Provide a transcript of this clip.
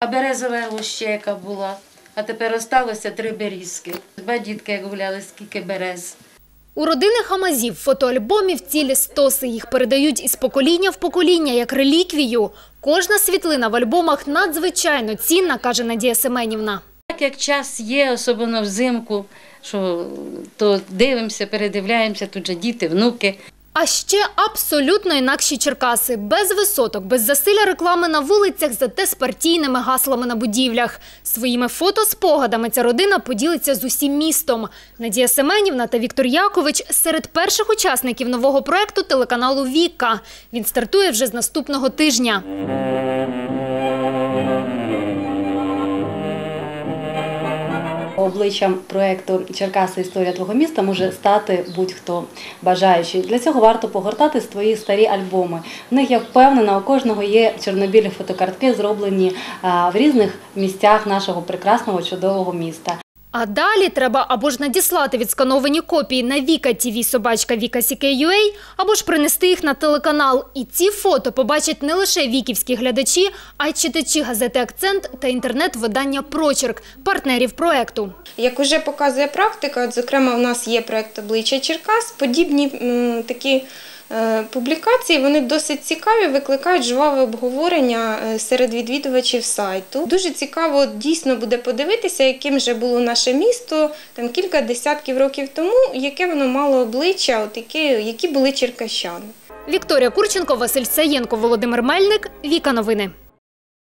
А березова лощека була, а тепер осталося три берізки. Два дітки, як гуляли, скільки берез. У родини Хамазів фотоальбомів цілі стоси. Їх передають із покоління в покоління як реліквію. Кожна світлина в альбомах надзвичайно цінна, каже Надія Семенівна. Так як час є, особливо взимку, що то дивимося, передивляємося, тут же діти, внуки. А ще абсолютно інакші Черкаси. Без висоток, без засилля реклами на вулицях, зате з партійними гаслами на будівлях. Своїми фотоспогадами ця родина поділиться з усім містом. Надія Семенівна та Віктор Якович серед перших учасників нового проекту телеканалу Віка. Він стартує вже з наступного тижня. Обличчям проєкту Черкаси Історія твого міста може стати будь-хто бажаючий. Для цього варто погортати свої старі альбоми. В них я впевнена, у кожного є чорнобілі фотокартки, зроблені в різних місцях нашого прекрасного чудового міста. А далі треба або ж надіслати відскановані копії на Віка ТВ собачка Віка CK.UA, або ж принести їх на телеканал. І ці фото побачать не лише віківські глядачі, а й читачі газети Акцент та інтернет-видання Прочерк, партнерів проекту. Як уже показує практика, зокрема, в нас є проект обличчя Черкас. Подібні м, такі публікації вони досить цікаві, викликають жваве обговорення е, серед відвідувачів сайту. Дуже цікаво дійсно буде подивитися, яким же було наше місто там кілька десятків років тому, яке воно мало обличчя, от які, які були черкащани. Вікторія Курченко, Василь Саєнко, Володимир Мельник. Віка новини.